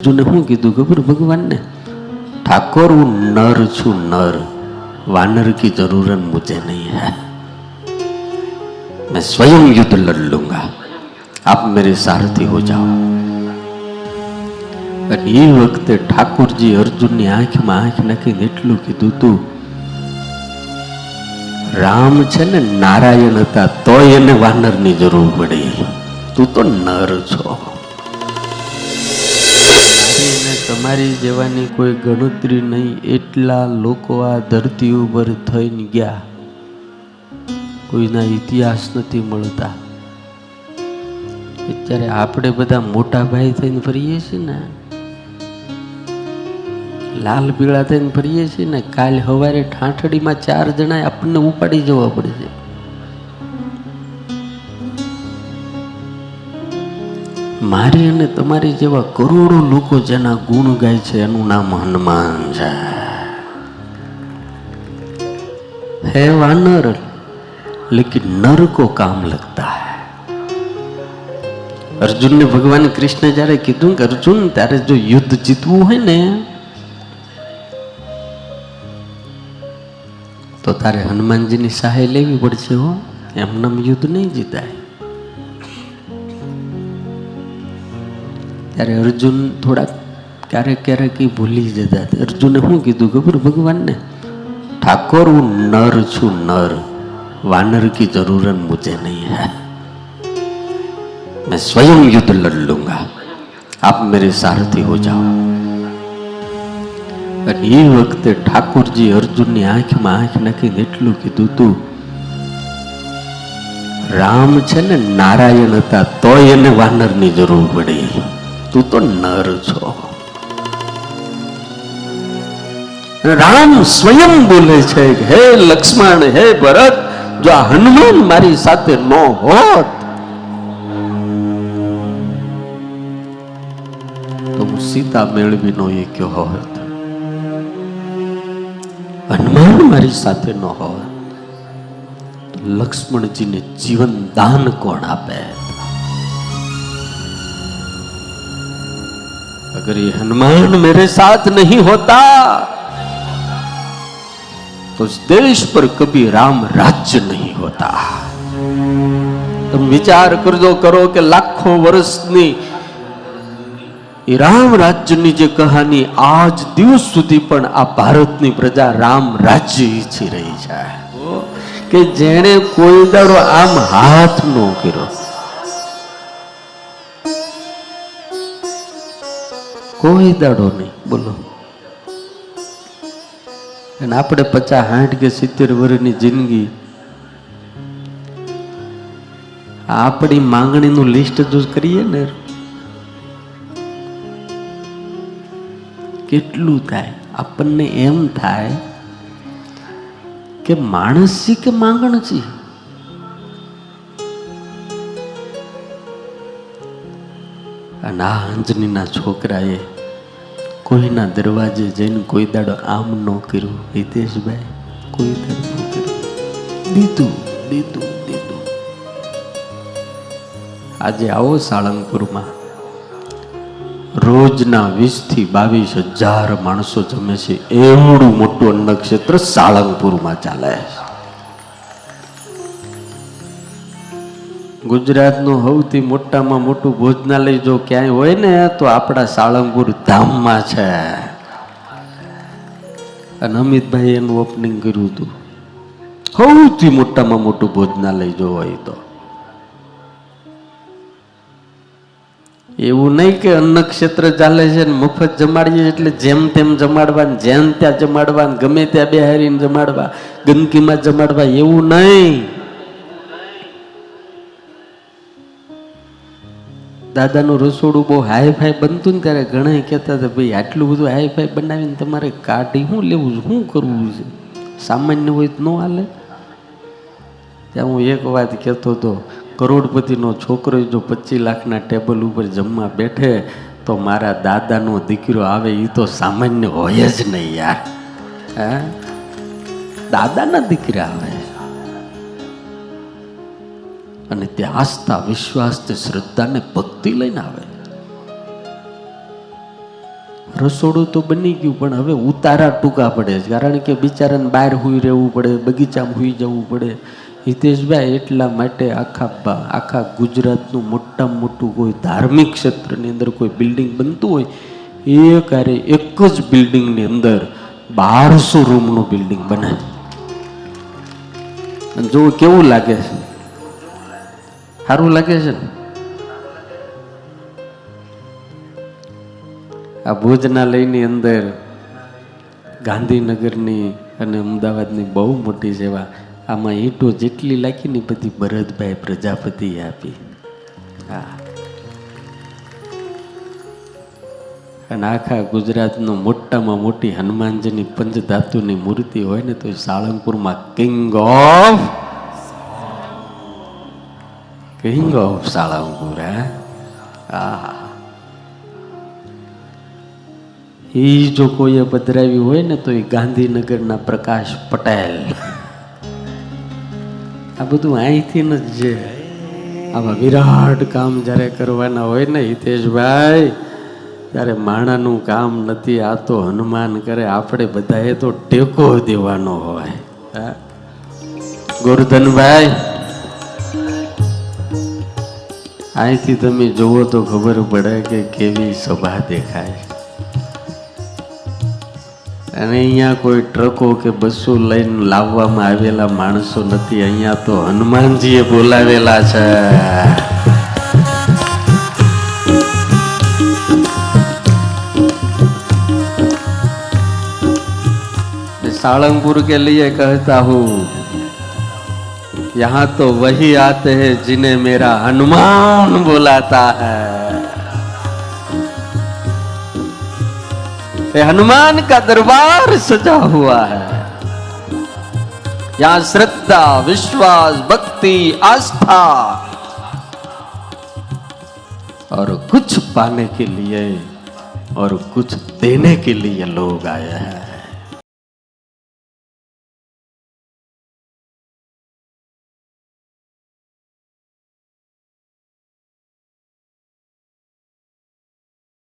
અર્જુને શું કીધું ખબર ભગવાનને, ઠાકોર હું નર છું નર. વાનર કી જરૂરત મુજે નહીં હૈ. મેં સ્વયં યુદ્ધ લડ લૂંગા. આપ મેરે સારથી હો જાઓ. અને એ વખતે ઠાકોરજી અર્જુનની આંખમાં આંખ નાખીને એટલું કીધું તું, રામ છે ને નારાયણ હતા, તોય એને વાનરની જરૂર પડી. તું તો નર છો. તમારી જેવાની કોઈ ગણતરી નહીં, એટલા લોકો આ ધરતી ઉપર થઈને ગયા. કોઈના ઇતિહાસ નથી મળતા. અત્યારે આપણે બધા મોટા ભાઈ થઈને ફરીએ છીએ ને, લાલ પીળા થઈને ફરીએ છીએ ને, કાલ સવારે ઠાંઠડીમાં ચાર જણા આપણને ઉપાડી જવા પડે છે. મારે અને તમારી જેવા કરોડો લોકો જેના ગુણ ગાય છે એનું નામ હનુમાન છે. હે વાનર, લેકિન નર કો કામ લગતા હૈ. અર્જુનને ભગવાન કૃષ્ણ જ્યારે કીધું કે, અર્જુન ત્યારે જો યુદ્ધ જીતવું હોય ને, તો તારે હનુમાનજીની સહાય લેવી પડશે હો. એમ એમનામ યુદ્ધ નહીં જીતાય. ત્યારે અર્જુન થોડાક ક્યારેક ક્યારેક ઈ ભૂલી જતા અર્જુને શું કીધું ખબર ભગવાનને ઠાકોર હું નર છું નર वानर की जरूरत मुझे नहीं है मैं स्वयं युद्ध लड़ लूंगा आप मेरे सारथी हो जाओ અને એ વખતે ઠાકોરજી અર્જુનની આંખમાં આંખ નાખીને એટલું કીધું તું રામ છે ને નારાયણ હતા તોય એને વાનરની જરૂર પડી તું તો નર છો. રામ સ્વયં બોલે છે હે લક્ષ્મણ, હે ભરત, જો આ હનુમાન મારી સાથે ન હોત. તો હું સીતા મેળવી નો એ કયો હોત. હનુમાન મારી સાથે ન હોત. લક્ષ્મણજીને જીવન દાન કોણ આપે? अगर ये हनुमान मेरे साथ नहीं होता तो इस देश पर कभी राम राज्य नहीं होता तुम विचार करजो करो કે લાખો વર્ષની એ રામ રાજ્યની જે કહાની આજ દિવસ સુધી પણ આ ભારતની પ્રજા રામ રાજ્ય ઈચ્છી રહી છે કે જેણે કોઈ દાડો આમ હાથ નો કર્યો કોઈ દાડો નહીં. બોલો. અને આપણે પચાસ સાઠ કે સિત્તેર વર્ષની જિંદગી આપણી માંગણીનું લિસ્ટ જો કરીએ ને, કેટલું થાય? આપણને એમ થાય કે માણસ છે કે માંગણ છી. અને આ અંજનીના છોકરાએ કોઈના દરવાજે જઈને કોઈ દાડો આમ ન કર્યું. હિતેશભાઈ, કોઈ દાડો ન કર્યું. દીધું દીધું દીધું. આજે આવો સાળંગપુરમાં. રોજના વીસથી બાવીસ હજાર માણસો જમે છે. એવડું મોટું અન્નક્ષેત્ર સાળંગપુરમાં ચાલે છે. ગુજરાતનું સૌથી મોટામાં મોટું ભોજનાલય જો ક્યાંય હોય ને, તો આપણા સાળંગપુર ધામમાં છે. અને અમિતભાઈ એનું ઓપનિંગ કર્યું હતું. સૌથી મોટામાં મોટું ભોજનાલય જો હોય તો. એવું નહીં કે અન્ન ક્ષેત્ર ચાલે છે ને મફત જમાડીએ એટલે જેમ તેમ જમાડવા જેમ ત્યાં જમાડવા ગમે ત્યાં બેહારીને જમાડવા, ગંદકીમાં જમાડવા, એવું નહીં. દાદાનું રસોડું બહુ હાઈફાઈ બનતું ને ત્યારે ઘણા કહેતા હતા, ભાઈ, આટલું બધું હાઈફાઈ બનાવીને તમારે કાઢી શું લેવું છે? શું કરવું છે? સામાન્ય હોય તો ન હાલે. ત્યાં હું એક વાત કહેતો હતો, કરોડપતિનો છોકરો જો પચીસ લાખના ટેબલ ઉપર જમવા બેઠે તો મારા દાદાનો દીકરો આવે એ તો સામાન્ય હોય જ નહીં યાર. હે? દાદાના દીકરા આવે? અને તે આસ્થા, વિશ્વાસ તે શ્રદ્ધાને ભક્તિ લઈને આવે. રસોડું તો બની ગયું, પણ હવે ઉતારા ટૂંકા પડે છે. કારણ કે બિચારાને બહાર હુઈ રહેવું પડે, બગીચામાં હુઈ જવું પડે. હિતેશભાઈ એટલા માટે આખા આખા ગુજરાતનું મોટામાં મોટું કોઈ ધાર્મિક ક્ષેત્રની અંદર કોઈ બિલ્ડિંગ બનતું હોય, એ કાર્ય એક જ બિલ્ડિંગની અંદર બારસો રૂમનું બિલ્ડિંગ બને જો કેવું લાગે છે. સારું લાગે છે ને આ ભોજનાલયની અંદર ગાંધીનગરની અને અમદાવાદની બહુ મોટી સેવા આમાં ઈંટો જેટલી લાગી ને બધી ભરતભાઈ પ્રજાપતિએ આપી હા અને આખા ગુજરાતનું મોટામાં મોટી હનુમાનજીની પંચધાતુની મૂર્તિ હોય ને તો સાળંગપુરમાં કિંગ ઓફ ઓફ સાળંગપુર હે આહા એ જો કોઈએ પધરાવી હોય ને તો એ ગાંધીનગરના પ્રકાશ પટેલ આ બધું અહીંથી ન જે આવા વિરાટ કામ જ્યારે કરવાના હોય ને હિતેશભાઈ ત્યારે માણાનું કામ નથી આ તો હનુમાન કરે આપણે બધાએ તો ટેકો દેવાનો હોય. હા? ગોરધનભાઈ અહીંથી તમે જુઓ તો ખબર પડે કે કેવી સભા દેખાય અને અહીંયા કોઈ ટ્રકો કે બસો લઈને લાવવામાં આવેલા માણસો નથી, અહીંયા તો હનુમાનજીએ બોલાવેલા છે. સાળંગપુર કે લઈએ કહેતા હું. यहाँ तो वही आते हैं जिन्हें मेरा हनुमान बुलाता है। हनुमान का दरबार सजा हुआ है। यहाँ श्रद्धा, विश्वास, भक्ति, आस्था और कुछ पाने के लिए और कुछ देने के लिए लोग आए हैं।